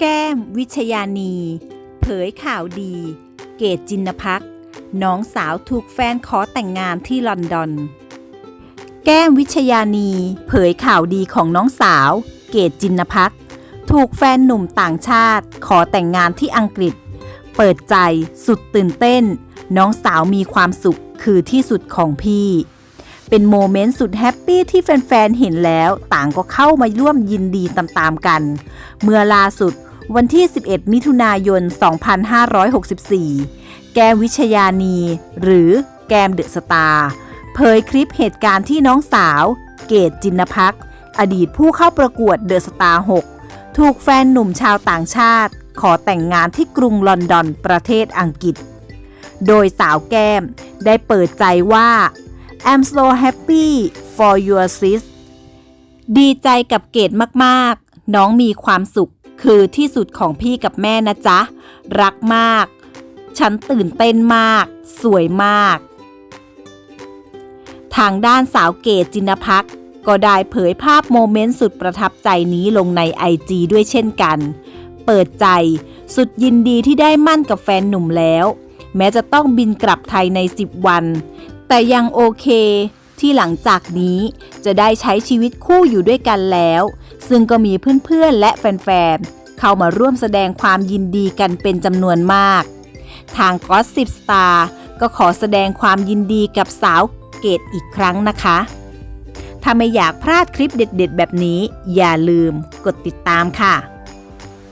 แก้ม วิชยานี เผยข่าวดี เกตจินพักน้องสาวถูกแฟนขอแต่งงานที่ลอนดอน แก้มวิชยานี เผยข่าวดีของน้องสาว เกตจินพักถูกแฟนหนุ่มต่างชาติ ขอแต่งงานที่อังกฤษ เปิดใจสุดตื่นเต้น น้องสาวมีความสุขคือที่สุดของพี่ เป็นโมเมนต์สุดแฮปปี้ที่แฟนๆ เห็นแล้วต่างก็เข้ามาร่วมยินดีตามๆกัน เมื่อล่าสุด วันที่ 11 มิถุนายน 2564 แกมวิชยานี หรือแกมเดอะสตาร์เผยคลิปเหตุการณ์ที่น้องสาว เกตจินพัก อดีตผู้เข้าประกวดเดอะสตาร์6ถูกแฟนหนุ่มชาวต่างชาติ ขอแต่งงานที่กรุงลอนดอนประเทศอังกฤษ โดยสาวแก้มได้เปิดใจว่า I'm so happy for your sis ดีใจกับเกดมากๆ น้องมีความสุข คือที่สุดของพี่กับแม่นะจ๊ะ รักมาก ฉันตื่นเต้นมาก สวยมาก ทางด้านสาวเกดจินพักก็ได้เผยภาพโมเมนต์สุดประทับใจนี้ลงในไอจด้วยเช่นกัน เปิดใจสุดยินดีที่ได้มั่นกับแฟนหนุ่มแล้ว แม้จะต้องบินกลับไทยใน 10 วัน แต่ยังโอเคที่หลังจากนี้จะได้ใช้ชีวิตคู่อยู่ด้วยกันแล้ว ซึ่งก็มีเพื่อนๆและแฟนๆ เข้ามาร่วมแสดงความยินดีกันเป็นจำนวนมาก ทางก็สิบสตาร์ก็ขอแสดงความยินดีกับสาวเกตอีกครั้งนะคะ ถ้าไม่อยากพลาดคลิปเด็ดๆ แบบนี้ อย่าลืมกดติดตามค่ะ